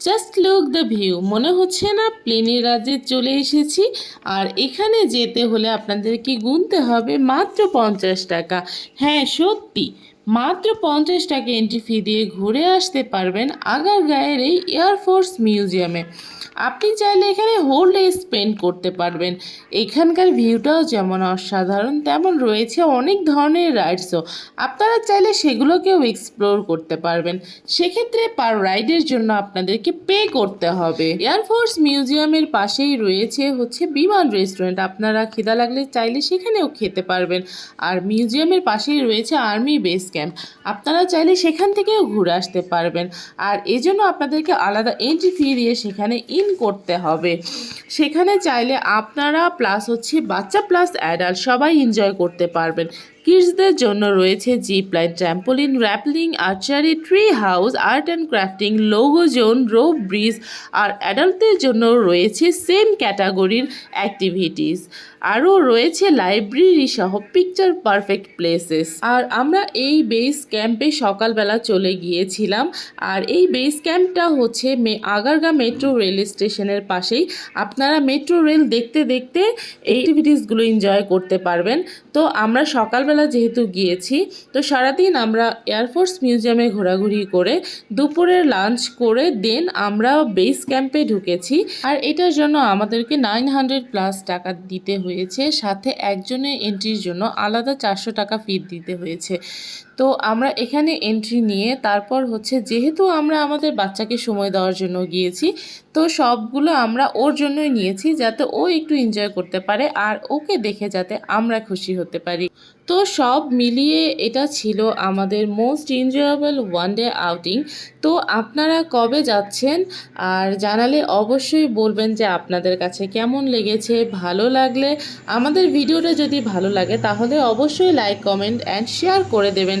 Just look the view মনে হচ্ছে না প্লেনের রাজ্যে চলে এসেছি। আর এখানে যেতে হলে আপনাদেরকে গুনতে হবে মাত্র পঞ্চাশ টাকা। হ্যাঁ সত্যি। মাত্র পঞ্চাশ টাকা এন্ট্রি ফি দিয়ে ঘুরে আসতে পারবেন আগারগাঁয়ের এই এয়ারফোর্স মিউজিয়ামে আপনি চাইলে এখানে হোল ডে স্পেন্ড করতে পারবেন। এখানকার ভিউটাও যেমন অসাধারণ, তেমন রয়েছে অনেক ধরনের রাইডসও আপনারা চাইলে সেগুলোকেও এক্সপ্লোর করতে পারবেন। সেক্ষেত্রে পার রাইডের জন্য আপনাদেরকে পে করতে হবে। এয়ারফোর্স মিউজিয়ামের পাশেই রয়েছে হচ্ছে বিমান রেস্টুরেন্ট আপনারা খিদা লাগলে চাইলে সেখানেও খেতে পারবেন। আর মিউজিয়ামের পাশেই রয়েছে আর্মি বেস ক্যাম্প আপনারা চাইলে সেখান থেকেও ঘুরে আসতে পারবেন। আর এজন্য আপনাদেরকে আলাদা এন্ট্রি ফি দিয়ে সেখানে ইন করতে হবে। সেখানে চাইলে আপনারা প্লাস হচ্ছে বাচ্চা প্লাস অ্যাডাল্ট সবাই এনজয় করতে পারবেন। কিডসদের জন্য রয়েছে zip line trampoline rappelling, archery, tree house, art and crafting logo zone rope bridge আর অ্যাডাল্টদের জন্য রয়েছে সেম ক্যাটাগরির অ্যাক্টিভিটিস। আরও রয়েছে লাইব্রেরি সহ পিকচার পারফেক্ট প্লেসেস। আর আমরা এই বেস ক্যাম্পে সকালবেলা চলে গিয়েছিলাম। আর এই বেস ক্যাম্পটা হচ্ছে মে, আগারগা মেট্রো রেল স্টেশনের পাশেই। আপনারা মেট্রো রেল দেখতে দেখতে এই অ্যাক্টিভিটিসগুলো এনজয় করতে পারবেন। তো আমরা সকালবেলা যেহেতু গিয়েছি, তো সারাদিন আমরা এয়ারফোর্স মিউজিয়ামে ঘোরাঘুরি করে দুপুরের লাঞ্চ করে দেন আমরা বেস ক্যাম্পে ঢুকেছি। আর এটার জন্য আমাদেরকে নাইন হান্ড্রেড প্লাস টাকা দিতে হয়েছে, সাথে একজনের এন্ট্রির জন্য আলাদা চারশো টাকা ফি দিতে হয়েছে। তো আমরা এখানে এন্ট্রি নিয়ে তারপর হচ্ছে যেহেতু আমরা আমাদের বাচ্চাকে সময় দেওয়ার জন্য গিয়েছি, তো সবগুলো আমরা ওর জন্যই নিয়েছি যাতে ও একটু এনজয় করতে পারে আর ওকে দেখে যাতে আমরা খুশি হতে পারি। তো সব মিলিয়ে এটা ছিল আমাদের most enjoyable one day outing তো আপনারা কবে যাচ্ছেন? আর জানালে অবশ্যই বলবেন যে আপনাদের কাছে কেমন লেগেছে, ভালো লাগলে। আমাদের ভিডিওটা যদি ভালো লাগে তাহলে অবশ্যই লাইক কমেন্ট অ্যান্ড শেয়ার করে দেবেন।